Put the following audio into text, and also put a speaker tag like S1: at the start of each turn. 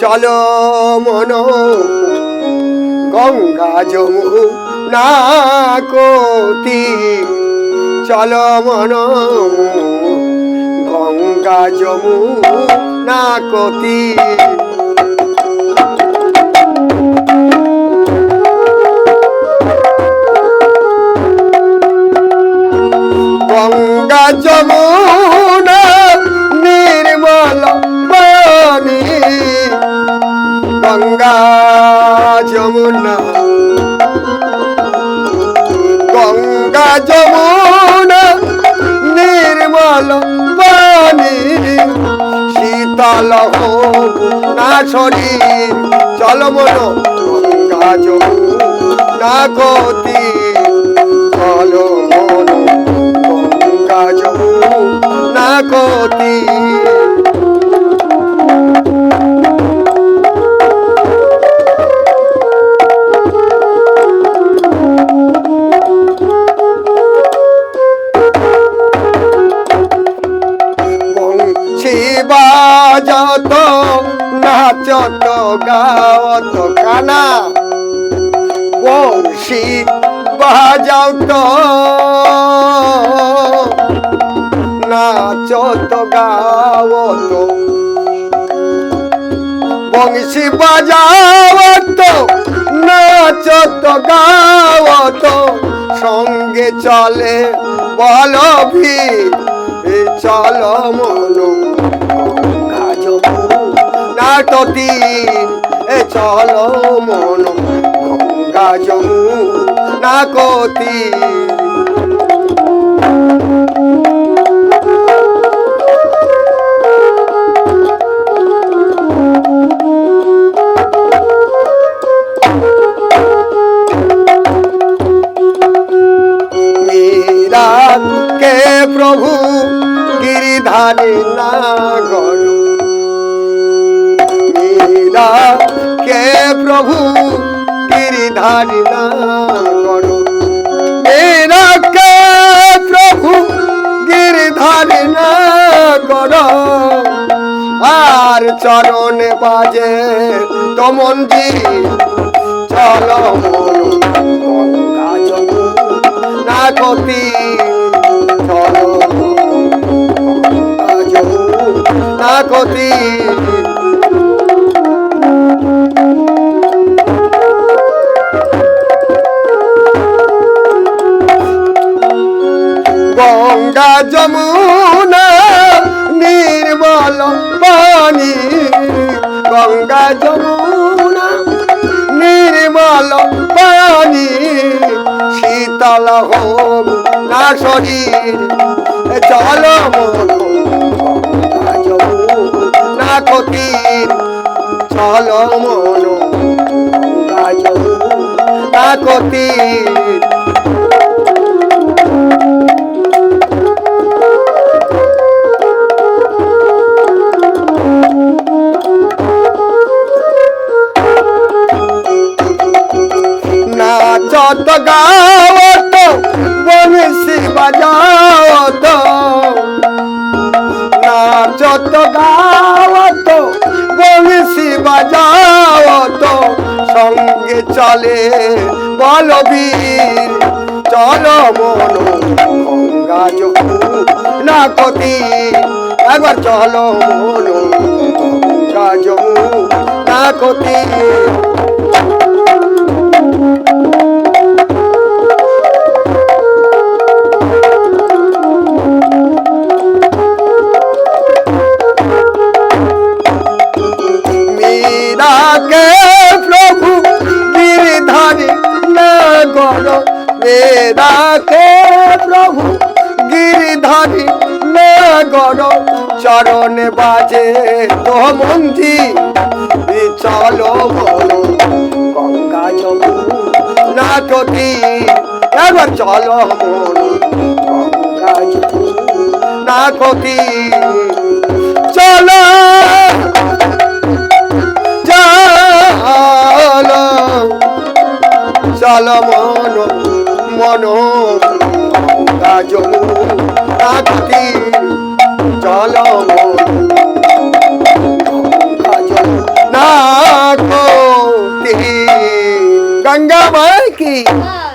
S1: চলো মন গঙ্গা যমু না কোতি। চলো মন গঙ্গা যমু না কোতি। যমুনা নির্মল পানি গঙ্গা যমুনা। গঙ্গা যমুনা নির্মল পানি শীতল না শরীর, চল মন গঙ্গা যমুনা গতি। চল শিবা যত নাচত গাওত কানা। বংশী বাজাও তো নাচত গাওত। বংশী বাজাওত নাচত গাওত। সঙ্গে চলে বলভি চল মন। নাটতি এ চল মন। গঙ্গা যমু না কতি প্রভু, গিরিধারে না কে প্রভু, গিরিধারে না কে প্রভু, গিরিধারে না আর চরণে বাজে তমন্দি চল মন গঙ্গা গতি গঙ্গা যমুনা নির্মল পানি। গঙ্গা যমুনা নির্মল পানি। শীতল হোক না শরীর, চল মন। ক্ষতি চল মন গঙ্গা যমুনা ক্ষতি নাচত গাওত বংশী বাজাওত নাচত গাওত সঙ্গে চলে বলবীর। চল মন গঙ্গা না কতি একবার চল মন গঙ্গা না কতি নগর চরণে বাজে। তো মন্দি চলো গঙ্গা যমু না চটি এবার চলো গঙ্গা যমু না কতি চলো চলো, চল মন মন, গঙ্গা যমুনা চলো মোর গঙ্গা যমুনা তীর গঙ্গা মায় কি
S2: হ্যাঁ